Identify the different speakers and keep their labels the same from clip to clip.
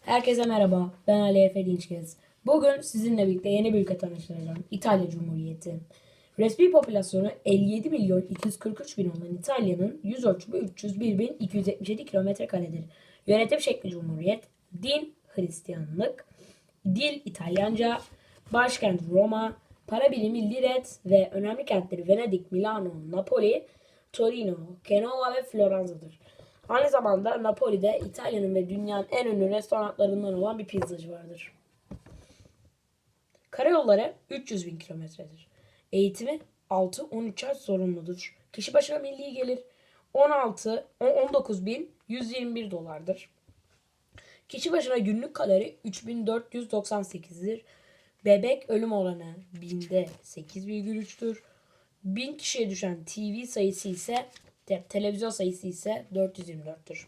Speaker 1: Herkese merhaba. Ben Ali Efe Dinçgez. Bugün sizinle birlikte yeni bir ülke tanıştıracağım. İtalya Cumhuriyeti. Resmi popülasyonu 57 milyon 243 bin olan İtalya'nın yüz ölçümü 301 bin 277 kilometre karedir. Yönetim şekli Cumhuriyet, din Hristiyanlık, dil İtalyanca, başkent Roma, para birimi liret ve önemli kentleri Venedik, Milano, Napoli, Torino, Genova ve Floransa'dır. Aynı zamanda Napoli'de İtalya'nın ve dünyanın en ünlü restoranlarından olan bir pizzacı vardır. Karayolları 300 bin kilometredir. Eğitimi 6-13 ay zorunludur. Kişi başına milli gelir 16 19 bin 121 dolardır. Kişi başına günlük kalori 3498'dir. Bebek ölüm oranı binde 8,3'tür. 1000 kişiye düşen TV sayısı ise te- televizyon sayısı ise 424'tür.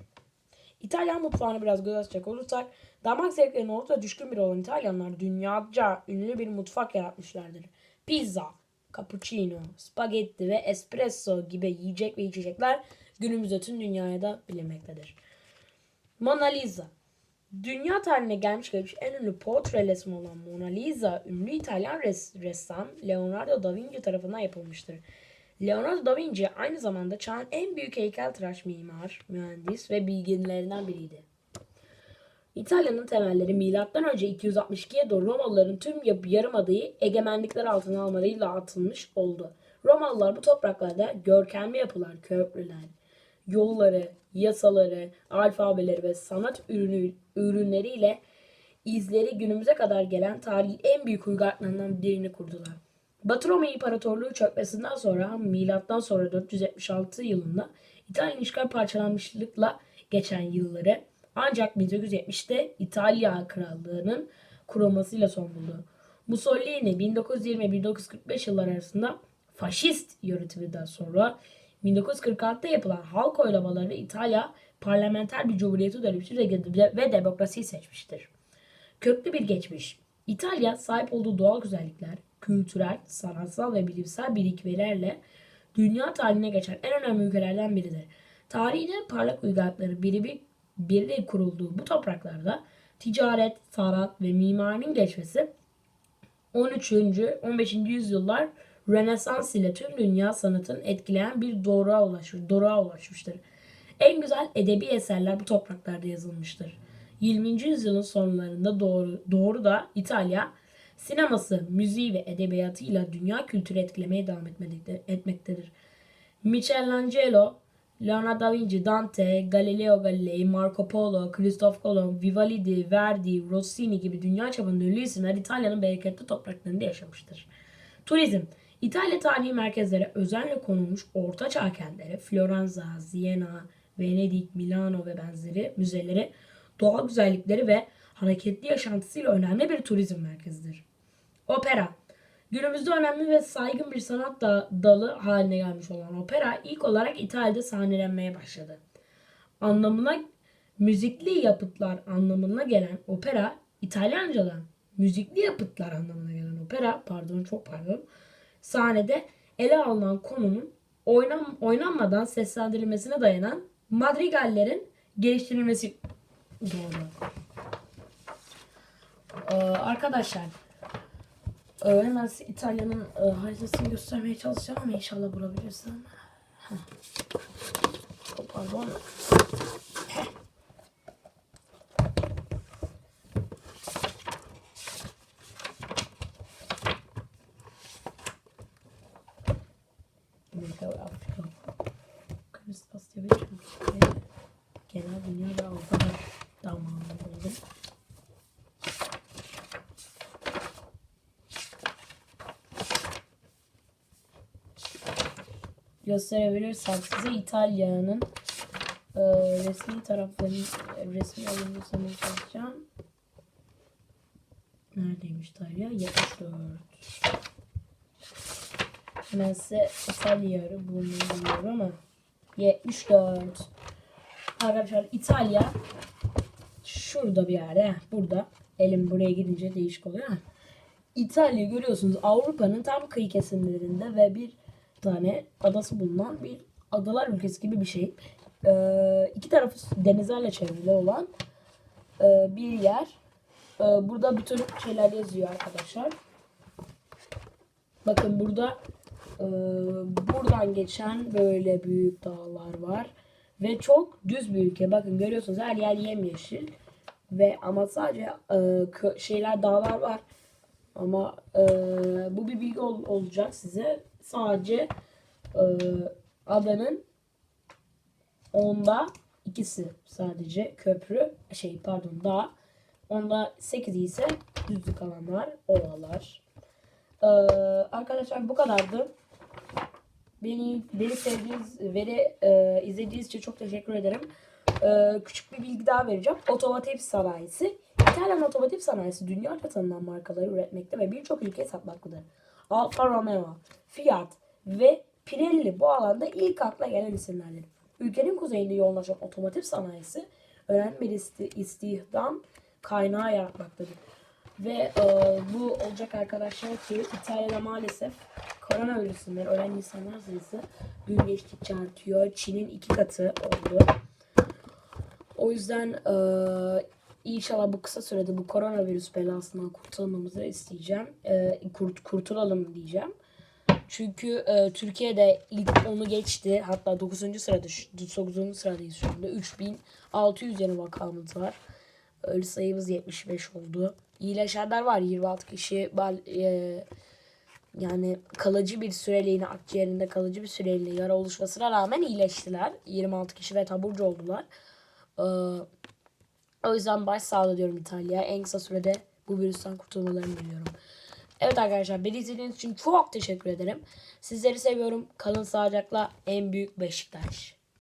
Speaker 1: İtalyan mutfağını biraz göz açacak olursak damak zevklerine oldukça düşkün biri olan İtalyanlar dünyaca ünlü bir mutfak yaratmışlardır. Pizza, cappuccino, spagetti ve espresso gibi yiyecek ve içecekler günümüzde tüm dünyaya da bilinmektedir. Mona Lisa Dünya tarihine gelmiş geçmiş en ünlü portre resmi olan Mona Lisa, ünlü İtalyan res- ressam Leonardo da Vinci tarafından yapılmıştır. Leonardo da Vinci aynı zamanda çağın en büyük heykeltıraş mimar, mühendis ve bilginlerinden biriydi. İtalya'nın temelleri önce 262'ye doğru Romalıların tüm yap- yarımadayı egemenlikleri altına almalarıyla atılmış oldu. Romalılar bu topraklarda görkemli yapılar, köprüler, yolları, yasaları, alfabeleri ve sanat ürünü, ürünleriyle izleri günümüze kadar gelen tarihin en büyük uygarlıklarından birini kurdular. Batı Roma İmparatorluğu çökmesinden sonra milattan sonra 476 yılında İtalyan işgal parçalanmışlıkla geçen yılları ancak 1870'te İtalya Krallığı'nın kurulmasıyla son buldu. Mussolini 1920-1945 yılları arasında faşist yönetiminden sonra 1946'da yapılan halk oylamaları İtalya parlamenter bir cumhuriyete dönüştü ve ve demokrasiyi seçmiştir. Köklü bir geçmiş. İtalya sahip olduğu doğal güzellikler, kültürel, sanatsal ve bilimsel birikimlerle dünya tarihine geçen en önemli ülkelerden biridir. Tarihinin parlak uygarlıkları biri birliği kurulduğu bu topraklarda ticaret, sanat ve mimarinin geçmesi 13. 15. yüzyıllar Rönesans ile tüm dünya sanatını etkileyen bir doğruğa ulaşmış, doğruğa ulaşmıştır. En güzel edebi eserler bu topraklarda yazılmıştır. 20. yüzyılın sonlarında doğru, doğru da İtalya sineması, müziği ve edebiyatıyla dünya kültürü etkilemeye devam etmekte- etmektedir. Michelangelo, Leonardo da Vinci, Dante, Galileo Galilei, Marco Polo, Christoph Kolomb, Vivaldi, Verdi, Rossini gibi dünya çapında ünlü isimler İtalya'nın bereketli topraklarında yaşamıştır. Turizm İtalya tarihi merkezlere özenle konulmuş orta çağ kentleri Floransa, Viyana, Venedik, Milano ve benzeri müzeleri doğal güzellikleri ve hareketli yaşantısıyla önemli bir turizm merkezidir. Opera Günümüzde önemli ve saygın bir sanat da- dalı haline gelmiş olan opera ilk olarak İtalya'da sahnelenmeye başladı. Anlamına müzikli yapıtlar anlamına gelen opera İtalyancadan müzikli yapıtlar anlamına gelen opera pardon çok pardon sahnede ele alınan konunun oynam, oynanmadan seslendirilmesine dayanan madrigallerin geliştirilmesi doğru. Ee, arkadaşlar ee, hemen İtalya'nın e, haritasını göstermeye çalışacağım ama inşallah bulabilirsem. Pardon. Afrika. Kıbrıs Asya ve Türkiye. Genel dünya ve Avrupa'da gösterebilirsem size İtalya'nın e, resmi taraflarını resmi alınmasını çalışacağım. Neredeymiş İtalya? 74. Ben size İtalya'yı bulmayı biliyorum ama 74. Arkadaşlar İtalya şurada bir yerde. Burada. Elim buraya gidince değişik oluyor. İtalya görüyorsunuz Avrupa'nın tam kıyı kesimlerinde ve bir tane adası bulunan bir adalar ülkesi gibi bir şey. Ee, iki tarafı denizlerle çevrili olan e, bir yer. E, burada bütün şeyler yazıyor arkadaşlar. Bakın burada e, buradan geçen böyle büyük dağlar var. Ve çok düz bir ülke. Bakın görüyorsunuz her yer yemyeşil. Ve ama sadece e, şeyler dağlar var. Ama e, bu bir bilgi ol- olacak size. Sadece e, adanın onda ikisi sadece köprü şey pardon dağ. Onda 8 ise düzlük alanlar, ovalar. Ee, arkadaşlar bu kadardı. Beni beni sevdiğiniz ve e, izlediğiniz için çok teşekkür ederim. Ee, küçük bir bilgi daha vereceğim. Otomotiv sanayisi. İtalyan otomotiv sanayisi dünyaca tanınan markaları üretmekte ve birçok ülkeye satmaktadır. Alfa Romeo, Fiat ve Pirelli bu alanda ilk akla gelen isimlerdir. Ülkenin kuzeyinde yoğunlaşan otomotiv sanayisi önemli bir isti- istihdam kaynağı yaratmaktadır. Ve e, bu olacak arkadaşlar ki İtalya'da maalesef koronavirüsünden ölen insanlar sayısı gün geçtikçe artıyor. Çin'in iki katı oldu. O yüzden e, inşallah bu kısa sürede bu koronavirüs belasından kurtulmamızı isteyeceğim. E, kurt, kurtulalım diyeceğim. Çünkü e, Türkiye'de ilk onu geçti. Hatta 9. sırada, şu- 9. sıradayız şu anda. 3600 yeni vakamız var. Ölü sayımız 75 oldu. İyileşenler var 26 kişi. E, yani kalıcı bir süreliğine akciğerinde kalıcı bir süreliğine yara oluşmasına rağmen iyileştiler. 26 kişi ve taburcu oldular. Ee, o yüzden başsağlığı diyorum İtalya'ya. En kısa sürede bu virüsten kurtulmalarını diliyorum. Evet arkadaşlar beni izlediğiniz için çok teşekkür ederim. Sizleri seviyorum. Kalın sağlıcakla en büyük Beşiktaş.